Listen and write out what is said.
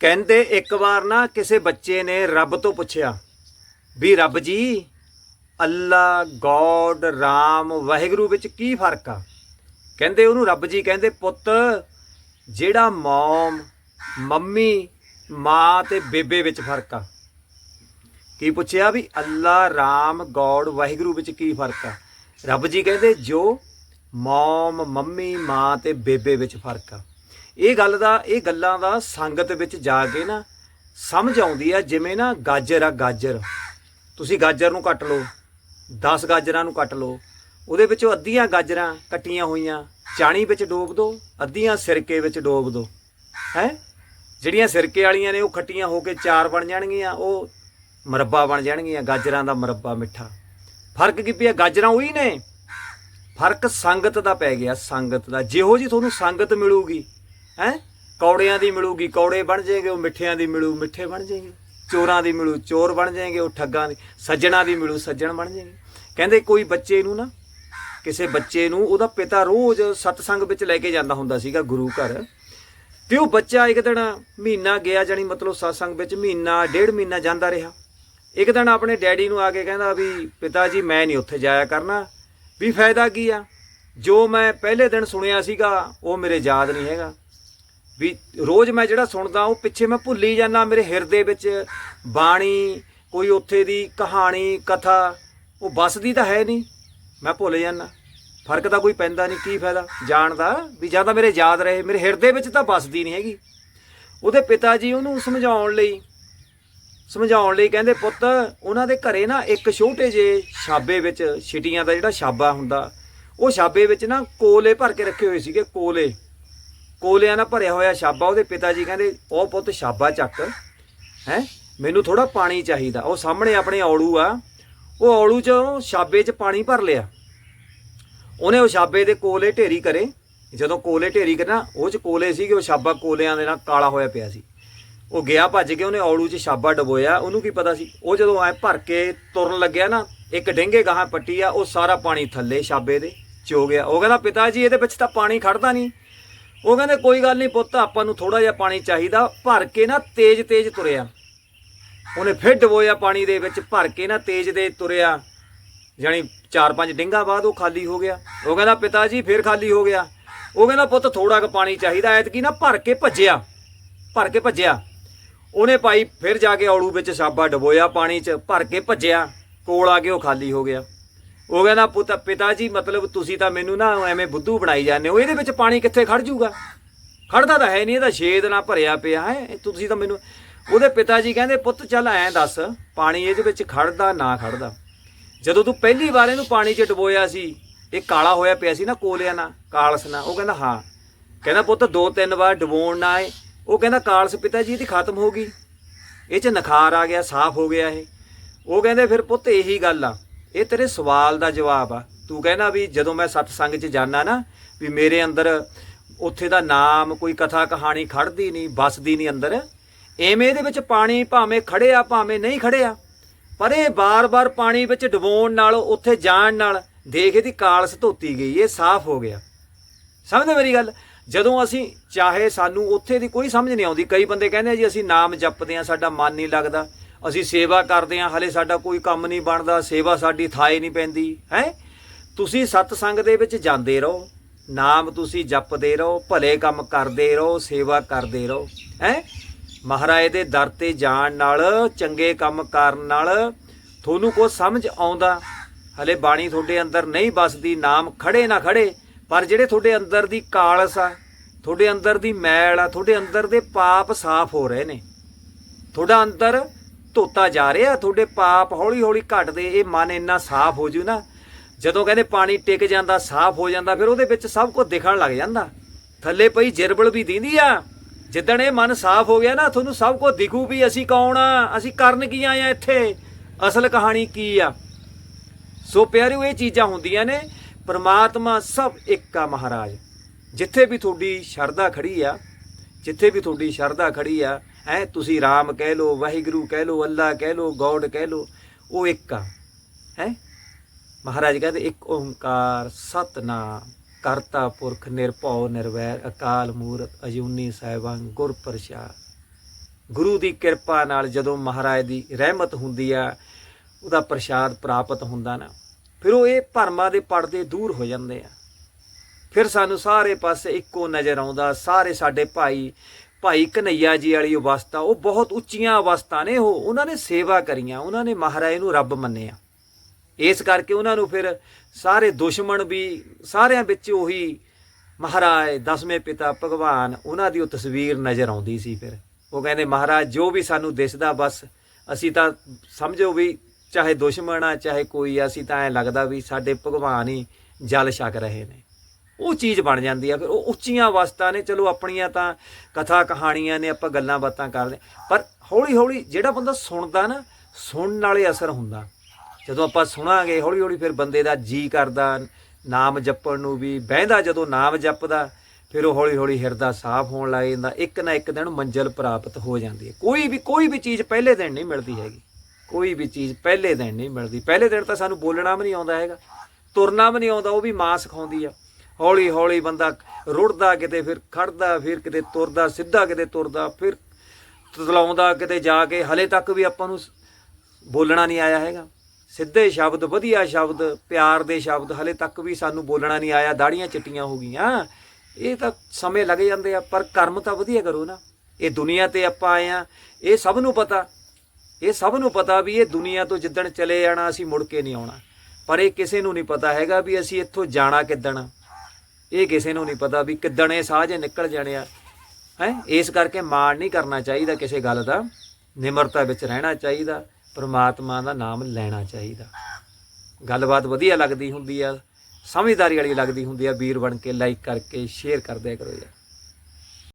ਕਹਿੰਦੇ ਇੱਕ ਵਾਰ ਨਾ ਕਿਸੇ ਬੱਚੇ ਨੇ ਰੱਬ ਤੋਂ ਪੁੱਛਿਆ ਵੀ ਰੱਬ ਜੀ, ਅੱਲਾ, ਗੋਡ, ਰਾਮ, ਵਾਹਿਗੁਰੂ ਵਿੱਚ ਕੀ ਫ਼ਰਕ ਆ? ਕਹਿੰਦੇ ਉਹਨੂੰ ਰੱਬ ਜੀ ਕਹਿੰਦੇ, ਪੁੱਤ, ਜਿਹੜਾ ਮੌਮ, ਮੰਮੀ, ਮਾਂ ਤੇ ਬੇਬੇ ਵਿੱਚ ਫ਼ਰਕ ਆ। ਕੀ ਪੁੱਛਿਆ ਵੀ ਅੱਲਾ, ਰਾਮ, ਗੋਡ, ਵਾਹਿਗੁਰੂ ਵਿੱਚ ਕੀ ਫ਼ਰਕ ਆ? ਰੱਬ ਜੀ ਕਹਿੰਦੇ, ਜੋ ਮੌਮ, ਮੰਮੀ, ਮਾਂ ਤੇ ਬੇਬੇ ਵਿੱਚ ਫ਼ਰਕ ਆ। ਇਹ ਗੱਲ ਦਾ, ਇਹ ਗੱਲਾਂ ਦਾ ਸੰਗਤ ਵਿੱਚ ਜਾ ਕੇ ਨਾ ਸਮਝ ਆਉਂਦੀ ਆ, ਜਿਵੇਂ ਨਾ ਗਾਜਰ ਆ ਗਾਜਰ। ਤੁਸੀਂ ਗਾਜਰ ਨੂੰ ਕੱਟ ਲਓ 10 ਗਾਜਰਾਂ ਨੂੰ ਕੱਟ ਲਓ। ਉਹਦੇ ਵਿੱਚੋਂ ਅੱਧੀਆਂ ਗਾਜਰਾਂ ਕੱਟੀਆਂ ਹੋਈਆਂ, ਚਾਣੀ ਵਿੱਚ ਡੋਬ ਦਿਓ ਅੱਧੀਆਂ ਸਿਰਕੇ ਵਿੱਚ ਡੋਬ ਦਿਓ ਹੈ? ਜਿਹੜੀਆਂ ਸਿਰਕੇ ਵਾਲੀਆਂ ਨੇ ਉਹ ਖੱਟੀਆਂ ਹੋ ਕੇ ਚਾਰ ਬਣ ਜਾਣਗੀਆਂ, ਉਹ ਮਰੱਬਾ ਬਣ ਜਾਣਗੀਆਂ, ਗਾਜਰਾਂ ਦਾ ਮਰੱਬਾ ਮਿੱਠਾ। ਫ਼ਰਕ ਕੀ ਪਿਆ? ਗਾਜਰਾਂ ਉਹੀ ਨੇ। ਫ਼ਰਕ ਸੰਗਤ ਦਾ ਪੈ ਗਿਆ, ਸੰਗਤ ਦਾ। ਜਿਹੋ ਜੀ ਤੁਹਾਨੂੰ ਸੰਗਤ ਮਿਲੂਗੀ ਹੈ? ਕੌੜਿਆਂ ਦੀ ਮਿਲੂਗੀ, ਕੌੜੇ ਬਣ ਜਾਏਗੇ, ਉਹ ਮਿੱਠਿਆਂ ਦੀ ਮਿਲੂ, ਮਿੱਠੇ ਬਣ ਜਾਏਗੇ। ਚੋਰਾਂ ਦੀ ਮਿਲੂ, ਚੋਰ ਬਣ ਜਾਏਗੇ, ਉਹ ਠੱਗਾਂ ਦੀ, ਸੱਜਣਾ ਦੀ ਮਿਲੂ, ਸੱਜਣ ਬਣ ਜਾਏਗੇ। ਕਹਿੰਦੇ ਕੋਈ ਬੱਚੇ ਨੂੰ ਨਾ, ਕਿਸੇ ਬੱਚੇ ਨੂੰ, ਉਹਦਾ ਪਿਤਾ ਰੋਜ਼ ਸਤਸੰਗ ਵਿੱਚ ਲੈ ਕੇ ਜਾਂਦਾ ਹੁੰਦਾ ਸੀਗਾ ਗੁਰੂ ਘਰ। ਤੇ ਉਹ ਬੱਚਾ ਇੱਕ ਦਿਨ ਮਹੀਨਾ ਗਿਆ ਜਾਨੀ ਮਤਲਬ ਸਤਸੰਗ ਵਿੱਚ ਮਹੀਨਾ, ਡੇਢ ਮਹੀਨਾ ਜਾਂਦਾ ਰਿਹਾ। ਇੱਕ ਦਿਨ ਆਪਣੇ ਡੈਡੀ ਨੂੰ ਆ ਕੇ ਕਹਿੰਦਾ ਵੀ, ਪਿਤਾ ਜੀ, ਮੈਂ ਨਹੀਂ ਉੱਥੇ ਜਾਇਆ ਕਰਨਾ। ਵੀ ਫਾਇਦਾ ਕੀ ਆ? ਜੋ ਮੈਂ ਪਹਿਲੇ ਦਿਨ ਸੁਣਿਆ ਸੀਗਾ, ਉਹ ਮੇਰੇ ਯਾਦ ਨਹੀਂ ਹੈਗਾ। ਵੀ ਰੋਜ਼ ਮੈਂ ਜਿਹੜਾ ਸੁਣਦਾ ਉਹ ਪਿੱਛੇ ਮੈਂ ਭੁੱਲੀ ਜਾਂਦਾ ਮੇਰੇ ਹਿਰਦੇ ਵਿੱਚ ਬਾਣੀ, ਕੋਈ ਉੱਥੇ ਦੀ ਕਹਾਣੀ, ਕਥਾ, ਉਹ ਬਸਦੀ ਤਾਂ ਹੈ ਨਹੀਂ। ਮੈਂ ਭੁੱਲ ਜਾਂਦਾ। ਫ਼ਰਕ ਤਾਂ ਕੋਈ ਪੈਂਦਾ ਨਹੀਂ, ਕੀ ਫਾਇਦਾ? ਜਾਣ ਦਾ, ਵੀ ਜਾਂ ਤਾਂ ਮੇਰੇ ਯਾਦ ਰਹੇ, ਮੇਰੇ ਹਿਰਦੇ ਵਿੱਚ ਤਾਂ ਬਸਦੀ ਨਹੀਂ ਹੈਗੀ। ਉਹਦੇ ਪਿਤਾ ਜੀ ਉਹਨੂੰ ਸਮਝਾਉਣ ਲਈ ਸਮਝਾਉਣ ਲਈ ਕਹਿੰਦੇ, ਪੁੱਤ, ਉਹਨਾਂ ਦੇ ਘਰੇ ਨਾ ਇੱਕ ਛੋਟੇ ਜੇ ਛਾਬੇ ਵਿੱਚ, ਛਿਟੀਆਂ ਦਾ ਜਿਹੜਾ ਛਾਬਾ ਹੁੰਦਾ, ਉਹ ਛਾਬੇ ਵਿੱਚ ਨਾ ਕੋਲੇ ਭਰ ਕੇ ਰੱਖੇ ਹੋਏ ਸੀਗੇ, ਕੋਲੇ। ਕੋਲਿਆਂ ਨਾਲ ਭਰਿਆ ਹੋਇਆ ਛਾਬਾ ਉਹਦੇ ਪਿਤਾ ਜੀ ਕਹਿੰਦੇ, ਉਹ ਪੁੱਤ ਛਾਬਾ ਚੱਕ, ਹੈ? ਮੈਨੂੰ ਥੋੜਾ ਪਾਣੀ ਚਾਹੀਦਾ। ਉਹ ਸਾਹਮਣੇ ਆਪਣੇ ਔੜੂ ਆ, ਉਹ ਔੜੂ ਚ ਛਾਬੇ 'ਚ ਪਾਣੀ ਭਰ ਲਿਆ। ਉਹਨੇ ਉਹ ਛਾਬੇ ਦੇ ਕੋਲੇ ਢੇਰੀ ਕਰੇ। ਜਦੋਂ ਕੋਲੇ ਢੇਰੀ ਕਰਨਾ ਉਹ ਚ ਕੋਲੇ ਸੀਗੇ, ਉਹ ਛਾਬਾ ਕੋਲਿਆਂ ਦੇ ਨਾਲ ਕਾਲਾ ਹੋਇਆ ਪਿਆ ਸੀ। ਉਹ ਗਿਆ, ਭੱਜ ਕੇ ਉਹਨੇ ਔੜੂ 'ਚ ਛਾਬਾ ਡਬੋਇਆ। ਉਹਨੂੰ ਕੀ ਪਤਾ ਸੀ? ਉਹ ਜਦੋਂ ਐ ਭਰ ਕੇ ਤੁਰਨ ਲੱਗਿਆ ਨਾ, ਇੱਕ ਡੇਂਗੇ ਗਾਹਾਂ ਪੱਟੀ ਆ, ਉਹ ਸਾਰਾ ਪਾਣੀ ਥੱਲੇ ਛਾਬੇ ਦੇ ਚੋ ਗਿਆ। ਉਹ ਕਹਿੰਦਾ, ਪਿਤਾ ਜੀ, ਇਹਦੇ ਵਿੱਚ ਤਾਂ ਪਾਣੀ ਖੜਦਾ ਨਹੀਂ। ਉਹ ਕਹਿੰਦੇ, ਕੋਈ ਗੱਲ ਨਹੀਂ ਪੁੱਤ, ਆਪਾਂ ਨੂੰ ਥੋੜਾ ਜਿਹਾ ਪਾਣੀ ਚਾਹੀਦਾ, ਭਰ ਕੇ ਨਾ ਤੇਜ਼ ਤੇਜ਼ ਤੁਰਿਆ। ਉਹਨੇ ਫਿਰ ਡਬੋਇਆ ਪਾਣੀ ਦੇ ਵਿੱਚ, ਭਰ ਕੇ ਨਾ ਤੇਜ਼ ਦੇ ਤੁਰਿਆ। ਜਾਣੀ 4-5 ਡਿੰਗਾ ਬਾਅਦ ਉਹ ਖਾਲੀ ਹੋ ਗਿਆ। ਉਹ ਕਹਿੰਦਾ, ਪਿਤਾ ਜੀ, ਫਿਰ ਖਾਲੀ ਹੋ ਗਿਆ। ਉਹ ਕਹਿੰਦਾ, ਪੁੱਤ ਥੋੜਾ ਕੁ ਪਾਣੀ ਚਾਹੀਦਾ, ਐਤਕੀ ਨਾ ਭਰ ਕੇ ਭੱਜਿਆ। ਭਰ ਕੇ ਭੱਜਿਆ। ਉਹਨੇ ਭਾਈ ਫਿਰ ਜਾ ਕੇ ਔਲੂ ਵਿੱਚ ਸਾਬਾ ਡਬੋਇਆ ਪਾਣੀ 'ਚ, ਭਰ ਕੇ ਭੱਜਿਆ। ਕੋਲ ਆ ਕੇ ਉਹ ਖਾਲੀ ਹੋ ਗਿਆ। ਉਹ ਕਹਿੰਦਾ, ਪੁੱਤ, ਪਿਤਾ ਜੀ, ਮਤਲਬ ਤੁਸੀਂ ਤਾਂ ਮੈਨੂੰ ਨਾ ਐਵੇਂ ਬੁੱਧੂ ਬਣਾਈ ਜਾਂਦੇ ਹੋ। ਇਹਦੇ ਵਿੱਚ ਪਾਣੀ ਕਿੱਥੇ ਖੜ ਜੂਗਾ? ਖੜਦਾ ਤਾਂ ਹੈ ਨਹੀਂ ਇਹਦਾ ਛੇਦ ਨਾਲ ਭਰਿਆ ਪਿਆ ਹੈ। ਤੁਸੀਂ ਤਾਂ ਮੈਨੂੰ ਉਹਦੇ ਪਿਤਾ ਜੀ ਕਹਿੰਦੇ, ਪੁੱਤ, ਚੱਲ ਐਂ ਦੱਸ, ਪਾਣੀ ਇਹਦੇ ਵਿੱਚ ਖੜਦਾ ਨਾ ਖੜਦਾ ਜਦੋਂ ਤੂੰ ਪਹਿਲੀ ਵਾਰ ਇਹਨੂੰ ਪਾਣੀ 'ਚ ਡਬੋਇਆ ਸੀ, ਇਹ ਕਾਲਾ ਹੋਇਆ ਪਿਆ ਸੀ ਨਾ, ਕੋਲਿਆਂ ਨਾਲ, ਕਾਲਸ ਨਾਲ, ਉਹ ਕਹਿੰਦਾ, ਹਾਂ। ਕਹਿੰਦਾ, ਪੁੱਤ ਦੋ ਤਿੰਨ ਵਾਰ ਡਬੋਣ ਨਾ ਆਏ ਉਹ ਕਹਿੰਦਾ, ਕਾਲਸ ਪਿਤਾ ਜੀ ਇਹਦੀ ਖਤਮ ਹੋ ਗਈ। ਇਹ 'ਚ ਨਖਾਰ ਆ ਗਿਆ, ਸਾਫ਼ ਹੋ ਗਿਆ ਇਹ। ਉਹ ਕਹਿੰਦੇ, ਫਿਰ ਪੁੱਤ, ਇਹੀ ਗੱਲ ਆ। ਇਹ ਤੇਰੇ ਸਵਾਲ ਦਾ ਜਵਾਬ ਆ। ਤੂੰ ਕਹਿੰਦਾ ਵੀ ਜਦੋਂ ਮੈਂ ਸਤਸੰਗ 'ਚ ਜਾਣਾ ਨਾ, ਵੀ ਮੇਰੇ ਅੰਦਰ ਉੱਥੇ ਦਾ ਨਾਮ, ਕੋਈ ਕਥਾ ਕਹਾਣੀ ਖੜਦੀ ਨਹੀਂ ਬਸਦੀ ਨਹੀਂ ਅੰਦਰ। ਐਵੇਂ ਇਹਦੇ ਵਿੱਚ ਪਾਣੀ ਭਾਵੇਂ ਖੜਿਆ, ਭਾਵੇਂ ਨਹੀਂ ਖੜਿਆ। ਪਰ ਇਹ ਬਾਰ-ਬਾਰ ਪਾਣੀ ਵਿੱਚ ਡਬੋਣ ਨਾਲ, ਉੱਥੇ ਜਾਣ ਨਾਲ, ਦੇਖ ਇਹਦੀ ਕਾਲਸ ਧੋਤੀ ਗਈ, ਇਹ ਸਾਫ਼ ਹੋ ਗਿਆ। ਸਮਝਦੇ ਮੇਰੀ ਗੱਲ? ਜਦੋਂ ਅਸੀਂ, ਚਾਹੇ ਸਾਨੂੰ ਉੱਥੇ ਦੀ ਕੋਈ ਸਮਝ ਨਹੀਂ ਆਉਂਦੀ, ਕਈ ਬੰਦੇ ਕਹਿੰਦੇ ਜੀ, ਅਸੀਂ ਨਾਮ ਜਪਦੇ ਆ, ਸਾਡਾ ਮਨ ਨਹੀਂ ਲੱਗਦਾ। ਅਸੀਂ ਸੇਵਾ ਕਰਦੇ ਹਾਂ, ਹਲੇ ਸਾਡਾ ਕੋਈ ਕੰਮ ਨਹੀਂ ਬਣਦਾ, ਸੇਵਾ ਸਾਡੀ ਥਾਏ ਨਹੀਂ ਪੈਂਦੀ, ਹੈ? ਤੁਸੀਂ ਸਤਸੰਗ ਦੇ ਵਿੱਚ ਜਾਂਦੇ ਰਹੋ, ਨਾਮ ਤੁਸੀਂ ਜਪਦੇ ਰਹੋ, ਭਲੇ ਕੰਮ ਕਰਦੇ ਰਹੋ, ਸੇਵਾ ਕਰਦੇ ਰਹੋ, ਹੈ? ਮਹਾਰਾਜ ਦੇ ਦਰ ਤੇ ਜਾਣ ਨਾਲ, ਚੰਗੇ ਕੰਮ ਕਰਨ ਨਾਲ ਤੁਹਾਨੂੰ ਕੁਝ ਸਮਝ ਆਉਂਦਾ। ਹਲੇ ਬਾਣੀ ਤੁਹਾਡੇ ਅੰਦਰ ਨਹੀਂ ਬਸਦੀ ਨਾਮ ਖੜੇ ਨਾ ਖੜੇ, ਪਰ ਜਿਹੜੇ ਤੁਹਾਡੇ ਅੰਦਰ ਦੀ ਕਾਲਸ ਆ, ਤੁਹਾਡੇ ਅੰਦਰ ਦੀ ਮੈਲ ਆ, ਤੁਹਾਡੇ ਅੰਦਰ ਦੇ ਪਾਪ ਸਾਫ਼ ਹੋ ਰਹੇ ਨੇ। ਤੁਹਾਡਾ ਅੰਦਰ ਧੋਤਾ ਜਾ ਰਿਹਾ, ਤੁਹਾਡੇ ਪਾਪ ਹੌਲੀ ਹੌਲੀ ਘਟਦੇ, ਇਹ ਮਨ ਇੰਨਾ ਸਾਫ਼ ਹੋ ਜੂ ਨਾ। ਜਦੋਂ ਕਹਿੰਦੇ ਪਾਣੀ ਟਿਕ ਜਾਂਦਾ, ਸਾਫ਼ ਹੋ ਜਾਂਦਾ, ਫਿਰ ਉਹਦੇ ਵਿੱਚ ਸਭ ਕੁਝ ਦਿਖਣ ਲੱਗ ਜਾਂਦਾ। ਥੱਲੇ ਪਈ ਜਿਰਬਲ ਵੀ ਦਿੰਦੀ ਆ। ਜਿੱਦਣ ਇਹ ਮਨ ਸਾਫ਼ ਹੋ ਗਿਆ ਨਾ, ਤੁਹਾਨੂੰ ਸਭ ਕੁਝ ਦਿਖੂ ਵੀ ਅਸੀਂ ਕੌਣ ਆ, ਅਸੀਂ ਕਰਨ ਕੀ ਆਏ ਆ ਇੱਥੇ? ਅਸਲ ਕਹਾਣੀ ਕੀ ਆ? ਸੋ ਪਿਆਰਿਓ, ਇਹ ਚੀਜ਼ਾਂ ਹੁੰਦੀਆਂ ਨੇ, ਪਰਮਾਤਮਾ ਸਭ ਇੱਕ ਆ ਮਹਾਰਾਜ। ਜਿੱਥੇ ਵੀ ਤੁਹਾਡੀ ਸ਼ਰਧਾ ਖੜੀ ਆ, ਜਿੱਥੇ ਵੀ ਤੁਹਾਡੀ ਸ਼ਰਧਾ ਖੜੀ ਆ ਹੈ, ਤੁਸੀਂ ਰਾਮ ਕਹਿ ਲਓ, ਵਾਹਿਗੁਰੂ ਕਹਿ ਲੋ ਅੱਲਾ ਕਹਿ ਲਓ, ਗੋਡ ਕਹਿ ਲਓ, ਉਹ ਇੱਕ ਆ, ਹੈ? ਮਹਾਰਾਜ ਕਹਿੰਦੇ, ਇੱਕ ਓੰਕਾਰ ਸਤਨਾਮ, ਕਰਤਾ ਪੁਰਖ, ਨਿਰਭਉ, ਨਿਰਵੈਰ, ਅਕਾਲ ਮੂਰਤ ਅਜੂਨੀ ਸੈਭੰ ਗੁਰ ਪ੍ਰਸਾਦ। ਗੁਰੂ ਦੀ ਕਿਰਪਾ ਨਾਲ ਜਦੋਂ ਮਹਾਰਾਜ ਦੀ ਰਹਿਮਤ ਹੁੰਦੀ ਆ, ਉਹਦਾ ਪ੍ਰਸ਼ਾਦ ਪ੍ਰਾਪਤ ਹੁੰਦਾ ਨਾ, ਫਿਰ ਉਹ ਇਹ ਭਰਮਾਂ ਦੇ ਪਰਦੇ ਦੂਰ ਹੋ ਜਾਂਦੇ ਆ। ਫਿਰ ਸਾਨੂੰ ਸਾਰੇ ਪਾਸੇ ਇੱਕੋ ਨਜ਼ਰ ਆਉਂਦਾ, ਸਾਰੇ ਸਾਡੇ ਭਾਈ ਭਾਈ ਕਨਈਆ ਜੀ ਵਾਲੀ ਅਵਸਥਾ, ਉਹ ਬਹੁਤ ਉੱਚੀਆਂ ਅਵਸਥਾ ਨੇ, ਉਹ ਉਹਨਾਂ ਨੇ ਸੇਵਾ ਕਰੀਆਂ, ਉਹਨਾਂ ਨੇ ਮਹਾਰਾਜ ਨੂੰ ਰੱਬ ਮੰਨਿਆ। ਇਸ ਕਰਕੇ ਉਹਨਾਂ ਨੂੰ ਫਿਰ ਸਾਰੇ ਦੁਸ਼ਮਣ ਵੀ, ਸਾਰਿਆਂ ਵਿੱਚ ਉਹੀ ਮਹਾਰਾਜ, ਦਸਵੇਂ ਪਿਤਾ ਭਗਵਾਨ, ਉਹਨਾਂ ਦੀ ਉਹ ਤਸਵੀਰ ਨਜ਼ਰ ਆਉਂਦੀ ਸੀ ਫਿਰ। ਉਹ ਕਹਿੰਦੇ, ਮਹਾਰਾਜ, ਜੋ ਵੀ ਸਾਨੂੰ ਦਿਸਦਾ, ਬਸ ਅਸੀਂ ਤਾਂ ਸਮਝੋ ਵੀ ਚਾਹੇ ਦੁਸ਼ਮਣ ਆ, ਚਾਹੇ ਕੋਈ ਆ, ਅਸੀਂ ਤਾਂ ਐ ਲੱਗਦਾ ਵੀ ਸਾਡੇ ਭਗਵਾਨ ਹੀ ਜਲ ਛਕ ਰਹੇ ਨੇ। ਉਹ ਚੀਜ਼ ਬਣ ਜਾਂਦੀ ਆ, ਫਿਰ ਉਹ ਉੱਚੀਆਂ ਅਵਸਥਾ ਨੇ, ਚਲੋ ਆਪਣੀਆਂ ਤਾਂ ਕਥਾ ਕਹਾਣੀਆਂ ਨੇ, ਆਪਾਂ ਗੱਲਾਂ ਬਾਤਾਂ ਕਰਦੇ ਪਰ ਹੌਲੀ ਹੌਲੀ ਜਿਹੜਾ ਬੰਦਾ ਸੁਣਦਾ ਨਾ, ਸੁਣਨ ਨਾਲੇ ਅਸਰ ਹੁੰਦਾ। ਜਦੋਂ ਆਪਾਂ ਸੁਣਾਂਗੇ ਹੌਲੀ ਹੌਲੀ ਫਿਰ ਬੰਦੇ ਦਾ ਜੀ ਕਰਦਾ, ਨਾਮ ਜਪਣ ਨੂੰ ਵੀ ਬਹਿੰਦਾ, ਜਦੋਂ ਨਾਮ ਜਪਦਾ, ਫਿਰ ਉਹ ਹੌਲੀ ਹੌਲੀ ਹਿਰਦਾ ਸਾਫ਼ ਹੋਣ ਲੱਗ ਜਾਂਦਾ, ਇੱਕ ਨਾ ਇੱਕ ਦਿਨ ਮੰਜ਼ਲ ਪ੍ਰਾਪਤ ਹੋ ਜਾਂਦੀ ਹੈ। ਕੋਈ ਵੀ ਕੋਈ ਵੀ ਚੀਜ਼ ਪਹਿਲੇ ਦਿਨ ਨਹੀਂ ਮਿਲਦੀ ਹੈਗੀ। ਕੋਈ ਵੀ ਚੀਜ਼ ਪਹਿਲੇ ਦਿਨ ਨਹੀਂ ਮਿਲਦੀ। ਪਹਿਲੇ ਦਿਨ ਤਾਂ ਸਾਨੂੰ ਬੋਲਣਾ ਵੀ ਨਹੀਂ ਆਉਂਦਾ ਹੈਗਾ। ਤੁਰਨਾ ਵੀ ਨਹੀਂ ਆਉਂਦਾ, ਉਹ ਵੀ ਮਾਂ ਸਿਖਾਉਂਦੀ ਆ। ਹੌਲੀ ਹੌਲੀ ਬੰਦਾ ਰੁੜਦਾ ਕਿਤੇ, ਫਿਰ ਖੜਦਾ, ਫਿਰ ਕਿਤੇ ਤੁਰਦਾ, ਸਿੱਧਾ ਕਿਤੇ ਤੁਰਦਾ, ਫਿਰ ਤਲਾਉਂਦਾ ਕਿਤੇ ਜਾ ਕੇ, ਹਲੇ ਤੱਕ ਵੀ ਆਪਾਂ ਨੂੰ ਬੋਲਣਾ ਨਹੀਂ ਆਇਆ ਹੈਗਾ। ਸਿੱਧੇ ਸ਼ਬਦ, ਵਧੀਆ ਸ਼ਬਦ, ਪਿਆਰ ਦੇ ਸ਼ਬਦ, ਹਲੇ ਤੱਕ ਵੀ ਸਾਨੂੰ ਬੋਲਣਾ ਨਹੀਂ ਆਇਆ, ਦਾੜੀਆਂ ਚਿੱਟੀਆਂ ਹੋ ਗਈਆਂ। ਇਹ ਤਾਂ ਸਮੇਂ ਲੱਗ ਜਾਂਦੇ ਆ, ਪਰ ਕਰਮ ਤਾਂ ਵਧੀਆ ਕਰੋ ਨਾ। ਇਹ ਦੁਨੀਆ ਤੇ ਆਪਾਂ ਆਏ ਆ, ਇਹ ਸਭ ਨੂੰ ਪਤਾ। ਇਹ ਸਭ ਨੂੰ ਪਤਾ ਵੀ ਇਹ ਦੁਨੀਆ ਤੋਂ ਜਿੱਦਣ ਚਲੇ ਜਾਣਾ, ਅਸੀਂ ਮੁੜ ਕੇ ਨਹੀਂ ਆਉਣਾ। ਪਰ ਇਹ ਕਿਸੇ ਨੂੰ ਨਹੀਂ ਪਤਾ ਹੈਗਾ ਵੀ ਅਸੀਂ ਇੱਥੋਂ ਜਾਣਾ ਕਿੱਦਣ। ਇਹ ਕਿਸੇ ਨੂੰ ਨਹੀਂ ਪਤਾ ਵੀ ਕਿੱਦਣ ਇਹ ਸਾਹ ਜੇ ਨਿਕਲ ਜਾਣੇ ਆ। ਹੈ? ਇਸ ਕਰਕੇ ਮਾਣ ਨਹੀਂ ਕਰਨਾ ਚਾਹੀਦਾ ਕਿਸੇ ਗੱਲ ਦਾ। ਨਿਮਰਤਾ ਵਿੱਚ ਰਹਿਣਾ ਚਾਹੀਦਾ। ਪਰਮਾਤਮਾ ਦਾ ਨਾਮ ਲੈਣਾ ਚਾਹੀਦਾ। ਗੱਲਬਾਤ ਵਧੀਆ ਲੱਗਦੀ ਹੁੰਦੀ ਆ। ਸਮਝਦਾਰੀ ਵਾਲੀ ਲੱਗਦੀ ਹੁੰਦੀ ਆ। ਵੀਰ ਬਣ ਕੇ ਲਾਈਕ ਕਰਕੇ ਸ਼ੇਅਰ ਕਰਦੇ ਕਰੋ ਯਾਰ।